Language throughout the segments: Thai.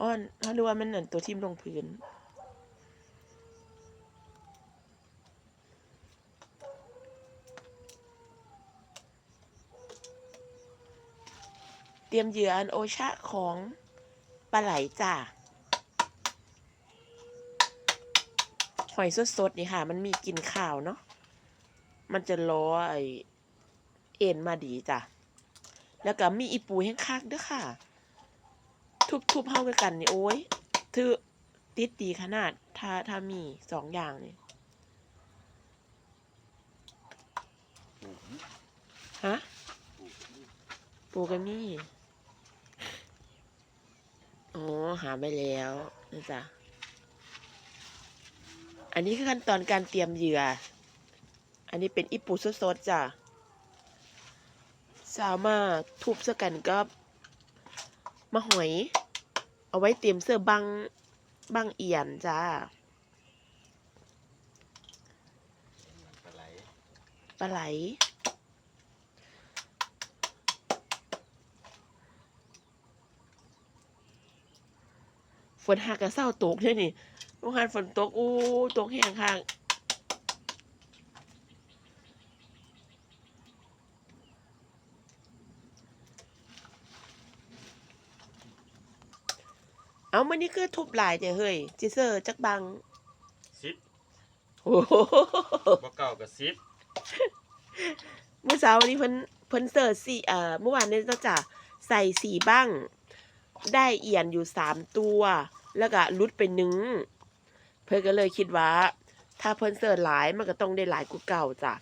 อ้อนเขาดูว่ามันนั่นตัวทิมลงพื้นเตรียมเหยื่ออันโอชะของปลาไหลจ้าหอยสดๆนี่ค่ะ มันมีกลิ่นข่าวเนาะ มันจะล้อไอเอ็นมาดีจ้ะ แล้วก็มีอีปูแห้งคักด้วยค่ะ ทุบๆเฮากันกันนี่โอ้ยถือติดดีขนาดถ้าถ้ามีสองอย่างนี่ฮะปูก็มีอ๋อหาไปแล้วนะจ๊ะอันนี้คือขั้นตอนการเตรียมเหยื่อ อันนี้เป็นอีปูสดๆจ้ะ สามารถทุบสกันกับมะหอย เอาไว้เตรียมเสื้อบังบังเอียนจ้าปลาไหลปลาไหลฝนหักกระเศร้าตกใช่นี่โรงงานฝนตกอู้ตกแห้งข้าง เอามันนี่คือทุบหลายเจ้เฮ้ยจิเซอร์จักบังซิปโอ้โหบ่เก่ากับซิปเมื่อเช้านี้เพิ่นเพิ่นเสิร์ชสี่เอ่อเมื่อวานนี้ก็จะใส่สี่บ้าง ได้เอียนอยู่สามตัว แล้วก็รุดไปหนึ่งเพิ่นก็เลยคิดว่า ถ้าเพิ่นเสิร์ชหลายมันก็ต้องได้หลายกว่าเก่าจ้ะ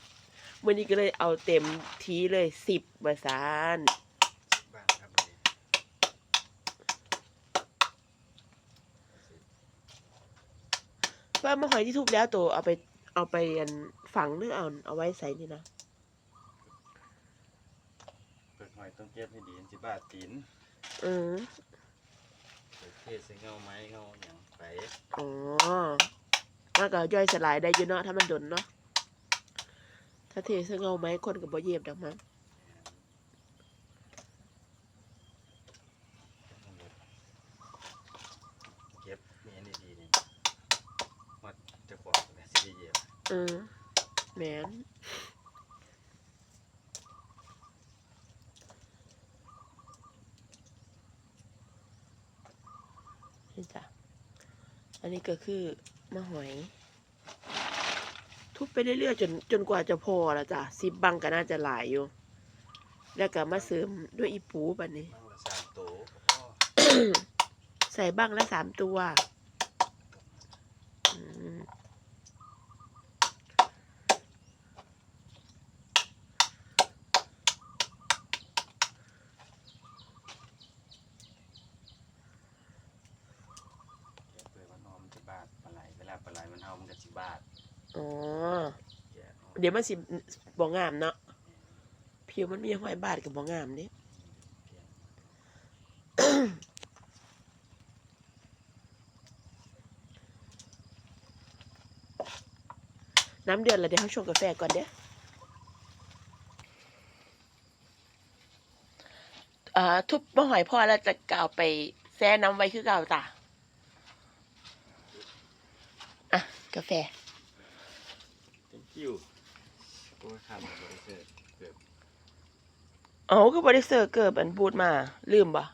มื่อนี้ก็เลยเอาเต็มทีเลยสิบเบอร์ซาน บ้างครับ ว่ามาหอยที่ทุบแล้วตัวเอาไปเอาไปอันฝังหรือเอาเอาไว้ใส่นี่นะเปิดหอยต้องเก็บให้ดีสิบาทตีนเออเปิดเทใส่เงาไม้เงาหยังไปอ๋อมันก็ย่อยสลายได้อยู่เนาะถ้ามันดนเนาะถ้าเทเสื้อเงาไหมคนกับบ่เย็บดังมั้ง เก็บนี่อันนี้ดีนี่มัดจะขวางแบบสิ เหยียบเออแมนนี่จ้ะ อันนี้ก็คือมะหอย ทุบไปเรื่อยๆจนจนกว่าจะพอแล้วจ้ะสิบบังก็น่าจะหลายอยู่ แล้วก็มาเสริมด้วยอีปูแบันนี้มั่งละสามโตก็พอใส่บ้างละสามตัวอืม เก็บเปิดมันหอมสิบาทปลาไหล เวลาปลาไหลมันเฮามันก็สิบาทอ๋อแกะออกเดี๋ยวมันสิบ่งามเนาะผิวมันมีหอยบาดกับบ่งามนี่เพียงน้ำเดือดแล้วเดี๋ยวเขาชงกาแฟก่อนเด้อเอ่อทุบมะหอยพอแล้วจะกล่าวไปแช่น้ำไว้คือเก่าจ้ะอะ กาแฟ thank you โอ้ยข้ามมาเลยเสร็จเกือบเอาก็บริเซอร์เกิดอันพูดมา ลืมบ่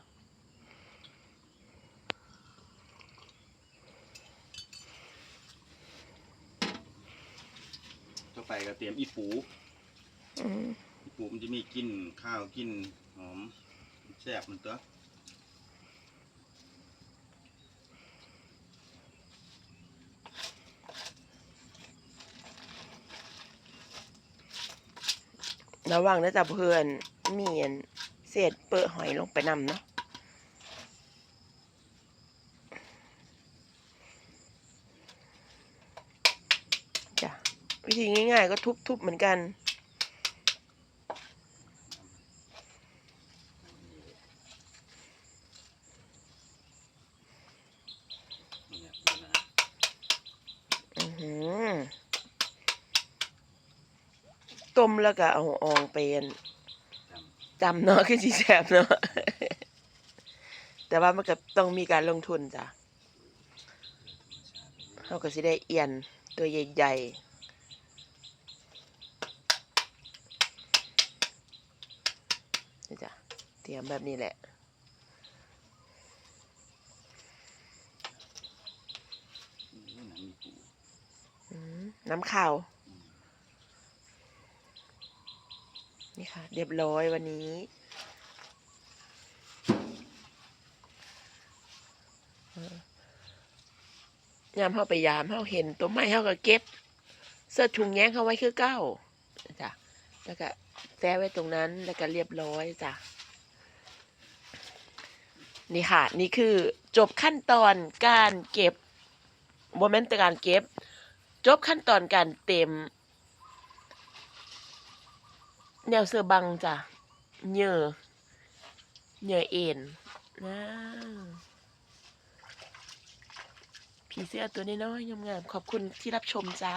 ต่อไปก็เตรียมอีปูอืมอีปูมันจะมีกลิ่นข้าวกลิ่นหอมแซ่บมันตัว ระวังนะจ๊ะเพื่อนเมียนเศษเปื้อหอยลงไปนำเนาะจ้ะวิธีง่ายๆก็ทุบๆเหมือนกัน เนี่ยดูนะ อือหือ ต้มแล้วก็เอาอองเป็นจำเนาะคือสีแสบเนาะแต่ว่ามันก็ต้องมีการลงทุนจ้ะเราก็สิได้เอียนตัวใหญ่ๆนี่จ้ะเตรียมแบบนี้แหละ น้ำข่าว นี่ค่ะ เรียบร้อยวันนี้ ยามเข้าไปยามเข้าเห็นตัวไม้เข้าก็เก็บ เสื้อถุงแย้งเข้าไว้คือเก้าจ้ะแล้วก็แซะไว้ตรงนั้นแล้วก็เรียบร้อยจ้ะนี่ค่ะ นี่คือจบขั้นตอนการเก็บโมเมนต์การเก็บ จบขั้นตอนการเต็ม แนวเสือบังจ้ะเหยื่อเหยื่อเอ็นนะผีเสื้อตัวน้อยๆงามๆขอบคุณที่รับชมจ้า